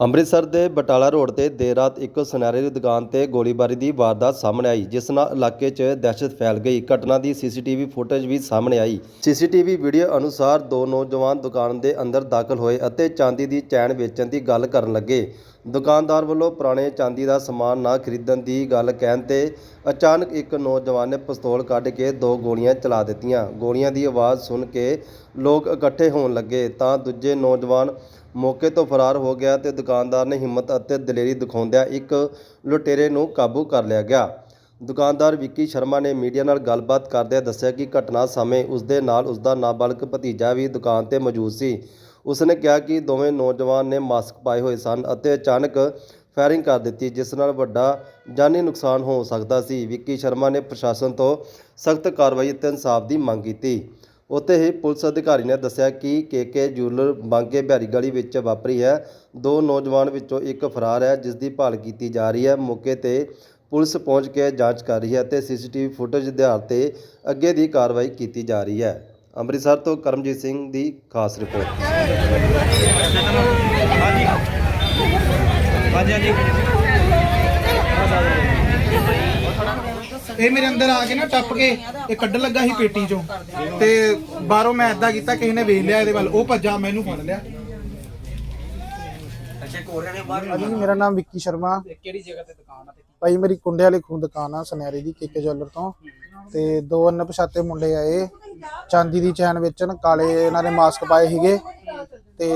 ਅੰਮ੍ਰਿਤਸਰ ਦੇ ਬਟਾਲਾ ਰੋਡ ਤੇ ਦੇਰ ਰਾਤ ਇੱਕ ਸੁਨਹਿਰੇ ਦੀ ਦੁਕਾਨ ਤੇ ਗੋਲੀਬਾਰੀ ਦੀ ਵਾਰਦਾਤ ਸਾਹਮਣੇ ਆਈ, ਜਿਸ ਨਾਲ ਇਲਾਕੇ 'ਚ ਦਹਿਸ਼ਤ ਫੈਲ ਗਈ। ਘਟਨਾ ਦੀ ਸੀਸੀਟੀਵੀ ਫੁਟੇਜ ਵੀ ਸਾਹਮਣੇ ਆਈ। ਸੀਸੀਟੀਵੀ ਵੀਡੀਓ ਅਨੁਸਾਰ ਦੋ ਨੌਜਵਾਨ ਦੁਕਾਨ ਦੇ ਅੰਦਰ ਦਾਖਲ ਹੋਏ ਅਤੇ ਚਾਂਦੀ ਦੀ ਚੈਨ ਵੇਚਣ ਦੀ ਗੱਲ ਕਰਨ ਲੱਗੇ। ਦੁਕਾਨਦਾਰ ਵੱਲੋਂ ਪੁਰਾਣੇ ਚਾਂਦੀ ਦਾ ਸਮਾਨ ਨਾ ਖਰੀਦਣ ਦੀ ਗੱਲ ਕਹਿਣ ਤੇ ਅਚਾਨਕ ਇੱਕ ਨੌਜਵਾਨ ਨੇ ਪਿਸਤੌਲ ਕੱਢ ਕੇ ਦੋ ਗੋਲੀਆਂ ਚਲਾ ਦਿੱਤੀਆਂ। ਗੋਲੀਆਂ ਦੀ ਆਵਾਜ਼ ਸੁਣ ਕੇ ਲੋਕ ਇਕੱਠੇ ਹੋਣ ਲੱਗੇ, ਤਾਂ ਦੂਜੇ ਨੌਜਵਾਨ ਮੌਕੇ ਤੋਂ ਫਰਾਰ ਹੋ ਗਿਆ ਤੇ ਦੁਕਾਨਦਾਰ ਨੇ ਹਿੰਮਤ ਅਤੇ ਦਲੇਰੀ ਦਿਖਾਉਂਦਿਆਂ ਇੱਕ ਲੁਟੇਰੇ ਨੂੰ ਕਾਬੂ ਕਰ ਲਿਆ ਗਿਆ। ਦੁਕਾਨਦਾਰ ਵਿੱਕੀ ਸ਼ਰਮਾ ਨੇ ਮੀਡੀਆ ਨਾਲ ਗੱਲਬਾਤ ਕਰਦਿਆਂ ਦੱਸਿਆ ਕਿ ਘਟਨਾ ਸਮੇਂ ਉਸ ਦੇ ਨਾਲ ਉਸ ਦਾ ਨਾਬਾਲਗ ਭਤੀਜਾ ਵੀ ਦੁਕਾਨ ਤੇ ਮੌਜੂਦ ਸੀ। ਉਸ ਨੇ ਕਿਹਾ ਕਿ ਦੋਵੇਂ ਨੌਜਵਾਨ ਨੇ ਮਾਸਕ ਪਾਏ ਹੋਏ ਸਨ ਅਤੇ ਅਚਾਨਕ ਫਾਇਰਿੰਗ ਕਰ ਦਿੱਤੀ, ਜਿਸ ਨਾਲ ਵੱਡਾ ਜਾਨੀ ਨੁਕਸਾਨ ਹੋ ਸਕਦਾ ਸੀ। ਵਿੱਕੀ ਸ਼ਰਮਾ ਨੇ ਪ੍ਰਸ਼ਾਸਨ ਤੋਂ ਸਖਤ ਕਾਰਵਾਈ ਅਤੇ ਇਨਸਾਫ ਦੀ ਮੰਗ ਕੀਤੀ। ਉੱਥੇ ਹੀ ਪੁਲਿਸ ਅਧਿਕਾਰੀ ਨੇ ਦੱਸਿਆ ਕਿ ਕੇਕੇ ਜੂਲਰ ਬਾਂਕੇ ਬਿਹਾਰੀ ਗਲੀ ਵਿੱਚ ਵਾਪਰੀ ਹੈ। ਦੋ ਨੌਜਵਾਨ ਵਿੱਚੋਂ ਇੱਕ ਫਰਾਰ ਹੈ ਜਿਸ ਦੀ ਭਾਲ ਕੀਤੀ ਜਾ ਰਹੀ ਹੈ। ਮੌਕੇ ਤੇ ਪੁਲਿਸ ਪਹੁੰਚ ਕੇ ਜਾਂਚ ਕਰ ਰਹੀ ਹੈ ਤੇ ਸੀਸੀਟੀਵੀ ਫੁਟੇਜ ਦੇ ਆਧਾਰ ਤੇ ਅੱਗੇ ਦੀ ਕਾਰਵਾਈ ਕੀਤੀ ਜਾ ਰਹੀ ਹੈ। ਅੰਮ੍ਰਿਤਸਰ ਤੋਂ ਕਰਮਜੀਤ ਸਿੰਘ ਦੀ ਖਾਸ ਰਿਪੋਰਟ। ਹਾਂਜੀ ਹਾਂਜੀ। ਇਹ ਮੇਰੇ ਅੰਦਰ ਆ ਕੇ ਨਾ ਟੱਪ ਕੇ ਇਹ ਕੱਢਣ ਲੱਗਾ ਸੀ ਪੇਟੀ ਚੋਂ। ਤੇ ਬਾਹਰੋਂ ਮੈਂ ਏਦਾਂ ਕੀਤਾ ਕਿਸੇ ਨੇ ਵੇਖ ਲਿਆ ਇਹਦੇ ਵੱਲ ਉਹ ਭੱਜਾ ਮੈਨੂੰ ਫੜ ਲਿਆ। ਭਾਜੀ ਮੇਰਾ ਨਾਮ ਵਿੱਕੀ ਸ਼ਰਮਾ। ਕਿਹੜੀ ਜਗ੍ਹਾ ਤੇ ਦੁਕਾਨ ਆ ਤੇ ਭਾਈ ਮੇਰੀ ਕੁੰਡੇ ਵਾਲੀ ਖੂਨ ਦੁਕਾਨ ਆ ਸੁਨਿਆਰੇ ਦੀ ਕੇਕੇ ਜਵੈਲਰ ਤੋਂ। ਤੇ ਦੋ ਅਣਪਛਾਤੇ ਮੁੰਡੇ ਆਏ। ਚਾਂਦੀ ਦੀ ਚੈਨ ਵੇਚਣ ਕਾਲੇ ਇਹਨਾਂ ਨੇ ਮਾਸਕ ਪਾਏ ਸੀਗੇ। ਤੇ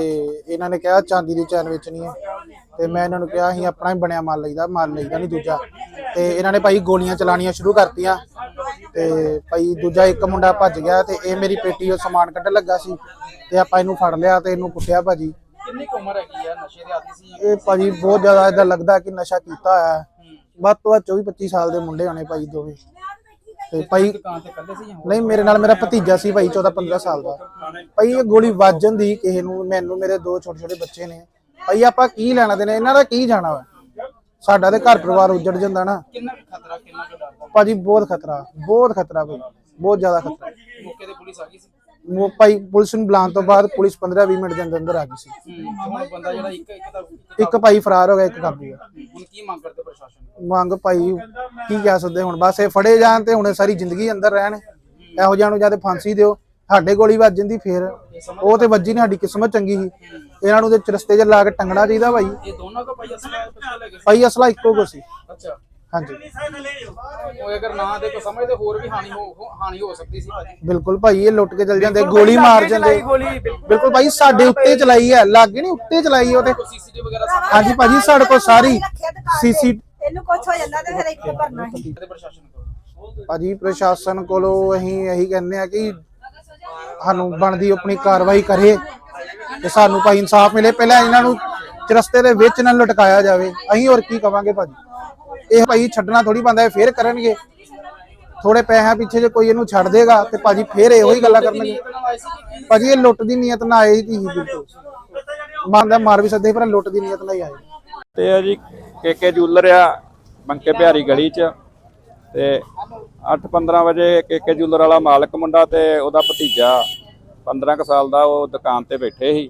ਇਹਨਾਂ ਨੇ ਕਿਹਾ ਚਾਂਦੀ ਦੀ ਚੈਨ ਵੇਚਣੀ ਹੈ ਤੇ ਮੈਂ ਇਹਨਾਂ ਨੂੰ ਕਿਹਾ ਅਸੀਂ ਆਪਣਾ ਹੀ ਬਣਿਆ ਮਾਲ ਲਈਦਾ ਮਾਲ ਲਈਦਾ ਨਹੀਂ ਦੂਜਾ। ਤੇ ਇਹਨਾਂ ਨੇ ਭਾਈ ਗੋਲੀਆਂ ਚਲਾਣੀਆਂ ਸ਼ੁਰੂ ਕਰਤੀਆਂ ਤੇ ਭਾਈ ਦੂਜਾ ਇੱਕ ਮੁੰਡਾ ਭੱਜ ਗਿਆ ਤੇ ਇਹ ਮੇਰੀ ਪੇਟੀ ਉਹ ਸਮਾਨ ਕੱਢਣ ਲੱਗਾ ਸੀ ਤੇ ਆਪਾਂ ਇਹਨੂੰ ਫੜ ਲਿਆ ਤੇ ਇਹਨੂੰ ਕੁੱਟਿਆ ਭਾਜੀ। ਕਿੰਨੀ ਉਮਰ ਹੈਗੀ ਆ? ਨਸ਼ੇ ਦੇ ਆਦੀ ਸੀ ਇਹ ਭਾਜੀ ਬਹੁਤ ਜ਼ਿਆਦਾ ਇਦਾਂ ਲੱਗਦਾ ਕਿ ਨਸ਼ਾ ਕੀਤਾ ਹੋਇਆ ਹੈ। ਵੱਧ ਤੋਂ ਵੱਧ 24 25 ਸਾਲ ਦੇ ਮੁੰਡੇ ਹੋਣੇ ਭਾਈ ਦੋਵੇਂ। ਤੇ ਭਾਈ ਨਹੀਂ ਮੇਰੇ ਨਾਲ ਮੇਰਾ ਭਤੀਜਾ ਸੀ ਭਾਈ 14 15 ਸਾਲ ਦਾ। ਭਾਈ ਇਹ ਗੋਲੀ ਵੱਜਣ ਦੀ ਕਿਸੇ ਨੂੰ ਮੈਨੂੰ ਮੇਰੇ ਦੋ ਛੋਟੇ ਛੋਟੇ ਬੱਚੇ ਨੇ। ਭਾਈ ਆਪਾਂ ਕੀ ਲੈਣਾ ਦੇਣਾ? ਇਹਨਾਂ ਦਾ ਕੀ ਜਾਣਾ ਵਾ? ਸਾਡਾ ਤੇ ਘਰ ਪਰਿਵਾਰ ਉੱਜੜ ਜਾਂਦਾ ਨਾ। ਕਿੰਨਾ ਕੁ ਖਤਰਾ ਕਿੰਨਾ ਕੁ ਡਰ ਦਾ ਭਾਜੀ ਬਹੁਤ ਖਤਰਾ ਬਹੁਤ ਖਤਰਾ ਭਾਈ ਬਹੁਤ ਜ਼ਿਆਦਾ ਖਤਰਾ। ਮੌਕੇ ਤੇ ਪੁਲਿਸ ਆ ਗਈ ਸੀ? ਉਹ ਭਾਈ ਪੁਲਿਸ ਨੂੰ ਬੁਲਾਉਣ ਤੋਂ ਬਾਅਦ ਪੁਲਿਸ 15 20 ਮਿੰਟ ਦੇ ਅੰਦਰ ਅੰਦਰ ਆ ਗਈ ਸੀ। ਹੂੰ ਤੇ ਹੁਣ ਬੰਦਾ ਜਿਹੜਾ ਇੱਕ ਇੱਕ ਦਾ ਇੱਕ ਭਾਈ ਫਰਾਰ ਹੋ ਗਿਆ ਇੱਕ ਕਾਬੂ ਆ। ਹੁਣ ਕੀ ਮੰਗ ਕਰਦੇ ਪ੍ਰਸ਼ਾਸਨ ਤੋਂ? ਮੰਗ ਭਾਈ ਕੀ ਕਹਿ ਸਕਦੇ ਹੁਣ? ਬਸ ਇਹ ਫੜੇ ਜਾਣ ਤੇ ਹੁਣ ਇਹ ਸਾਰੀ ਜ਼ਿੰਦਗੀ ਅੰਦਰ ਰਹਿਣ। ਇਹੋ ਜਿਹਾ ਨੂੰ ਜਾਂ ਤੇ ਫਾਂਸੀ ਦਿਓ। ਸਾਡੇ ਗੋਲੀ ਵੱਜ ਜਾਂਦੀ ਫੇਰ ਉਹ ਤੇ ਵੱਜੀ ਨਹੀਂ ਸਾਡੀ ਕਿਸਮਤ ਚੰਗੀ ਸੀ। ਇਹਨਾਂ ਨੂੰ ਤੇ ਚਰਸਤੇ 'ਚ ਲਾ ਕੇ ਟੰਗਣਾ ਚਾਹੀਦਾ ਭਾਈ। ਇਹ ਦੋਨੋਂ ਕੋ ਭਾਈ ਅਸਲਾ ਪਿਸਤੌਲ ਗਏ ਸੀ ਭਾਈ ਅਸਲਾ ਇੱਕੋ ਕੋ ਸੀ। ਅੱਛਾ। ਹਾਂਜੀ। ਉਹ ਅਗਰ ਨਾ ਦੇ ਕੋ ਸਮਝਦੇ ਹੋਰ ਵੀ ਹਾਨੀ ਹੋ ਹੋ- ਹਾਨੀ ਹੋ ਸਕਦੀ ਸੀ ਭਾਜੀ। ਬਿਲਕੁਲ ਭਾਈ ਇਹ ਲੁੱਟ ਕੇ ਚਲ ਜਾਂਦੇ ਗੋਲੀ ਮਾਰ ਜਾਂਦੇ। ਗੋਲੀ ਬਿਲਕੁਲ ਬਿਲਕੁਲ ਭਾਈ ਸਾਡੇ ਉੱਤੇ ਚਲਾਈ ਹੈ ਲਾਗੇ ਨਹੀਂ ਉੱਤੇ ਚਲਾਈ ਸੀਸੀਟੀਵੀ ਵਗੈਰਾ ਸਾਹਮਣੇ ਹਾਂਜੀ ਭਾਜੀ ਸਾਡੇ ਕੋਲ ਸਾਰੀ ਸੀਸੀ ਇਹਨੂੰ ਕੁਛ ਹੋ ਜਾਂਦਾ ਤੇ ਫਿਰ ਇੱਕ ਭਰਨਾ ਹੀ। ਤੇ ਪ੍ਰਸ਼ਾਸਨ ਕੋਲ। ਭਾਜੀ ਪ੍ਰਸ਼ਾਸਨ ਕੋਲੋਂ ਅਸੀਂ ਇਹੀ ਕਹਿੰਦੇ ਆ ਕਿ ਸਾਨੂੰ ਬਣਦੀ ਆਪਣੀ ਕਾਰਵਾਈ ਕਰੇ ਤੇ ਸਾਨੂੰ ਭਾਈ ਇਨਸਾਫ ਮਿਲੇ। ਪਹਿਲਾਂ ਇਹਨਾਂ ਨੂੰ ਚਰਸਤੇ ਦੇ ਵਿੱਚ ਨਾ ਲਟਕਾਇਆ ਜਾਵੇ। ਅਸੀਂ ਹੋਰ ਕੀ ਕਵਾਂਗੇ ਭਾਜੀ? ਇਹ ਭਾਈ ਛੱਡਣਾ ਥੋੜੀ ਬੰਦਾ ਇਹ ਫੇਰ ਕਰਨਗੇ। ਥੋੜੇ ਪੈਸਿਆਂ ਪਿੱਛੇ ਜੇ ਕੋਈ ਇਹਨੂੰ ਛੱਡ ਦੇਗਾ ਤੇ ਭਾਜੀ ਫੇਰ ਇਹੋ ਹੀ ਗੱਲਾਂ ਕਰਨਗੇ। ਭਾਜੀ ਇਹ ਲੁੱਟ ਦੀ ਨੀਅਤ ਨਾਲ ਆਈ ਸੀ ਬਿਲਕੁਲ। ਮੰਨਦਾ ਮਾਰ ਵੀ ਸਕਦੇ ਪਰ ਲੁੱਟ ਦੀ ਨੀਅਤ ਨਾਲ ਹੀ ਆਏ। ਤੇ ਆ ਜੀ ਕੇਕੇ ਜੂਲਰ ਆ, ਬੰਕੇ ਪਿਆਰੀ ਗਲੀ ਚ। ਤੇ 8:15 ਵਜੇ ਕੇਕੇ ਜੂਲਰ ਵਾਲਾ ਮਾਲਕ ਮੁੰਡਾ ਤੇ ਉਹਦਾ ਭਤੀਜਾ 15 ਕੁ ਸਾਲ ਦਾ ਉਹ ਦੁਕਾਨ ਤੇ ਬੈਠੇ ਸੀ।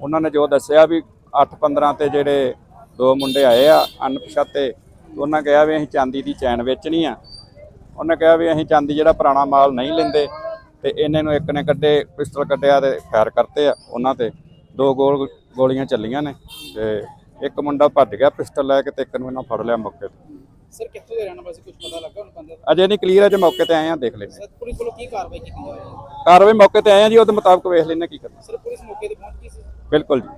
ਉਹਨਾਂ ਨੇ ਜੋ ਦੱਸਿਆ ਵੀ 8:15 ਤੇ ਜਿਹੜੇ ਦੋ ਮੁੰਡੇ ਆਏ ਆ, ਅਣਪਛਾਤੇ ਉਹਨਾਂ ਕਿਹਾ ਵੀ ਅਸੀਂ ਚਾਂਦੀ ਦੀ ਚੈਨ ਵੇਚਣੀ ਆ। ਉਹਨੇ ਕਿਹਾ ਵੀ ਅਸੀਂ ਚਾਂਦੀ ਜਿਹੜਾ ਪੁਰਾਣਾ ਮਾਲ ਨਹੀਂ ਲੈਂਦੇ ਤੇ ਇਹਨੇ ਨੂੰ ਇੱਕ ਨੇ ਕੱਢੇ ਪਿਸਟਲ ਕੱਢਿਆ ਤੇ ਫਾਇਰ ਕਰਤੇ ਆ ਉਹਨਾਂ ਤੇ। ਦੋ ਗੋਲ ਗੋਲੀਆਂ ਚੱਲੀਆਂ ਨੇ ਤੇ ਇੱਕ ਮੁੰਡਾ ਭੱਜ ਗਿਆ ਪਿਸਟਲ ਲੈ ਕੇ ਤੇ ਇੱਕ ਨੂੰ ਇਹਨਾਂ ਫੜ ਲਿਆ ਮੌਕੇ ਤੇ। ਸਰ ਕਿੱਥੋਂ ਦੇ ਰਹਿਣ ਵਾਲੇ ਕੁਝ ਪਤਾ ਲੱਗਾ ਹੁਣ ਬੰਦੇ ਅਜੇ ਨਹੀਂ ਕਲੀਅਰ ਹੈ ਜੇ ਮੌਕੇ ਤੇ ਆਏ ਆ ਦੇਖ ਲੈਣੇ ਸਰ ਪੁਲਿਸ ਵੱਲੋਂ ਕੀ ਕਾਰਵਾਈ ਕੀਤੀ ਜਾ ਰਹੀ ਹੈ? ਕਾਰਵਾਈ ਮੌਕੇ ਤੇ ਆਏ ਆ ਜੀ ਉਹਦੇ ਮੁਤਾਬਕ ਵੇਖ ਲੈਣੇ ਕੀ ਕਰਨਾ। ਸਰ ਪੁਲਿਸ ਮੌਕੇ ਤੇ ਪਹੁੰਚ ਗਈ ਸੀ? ਬਿਲਕੁਲ ਜੀ।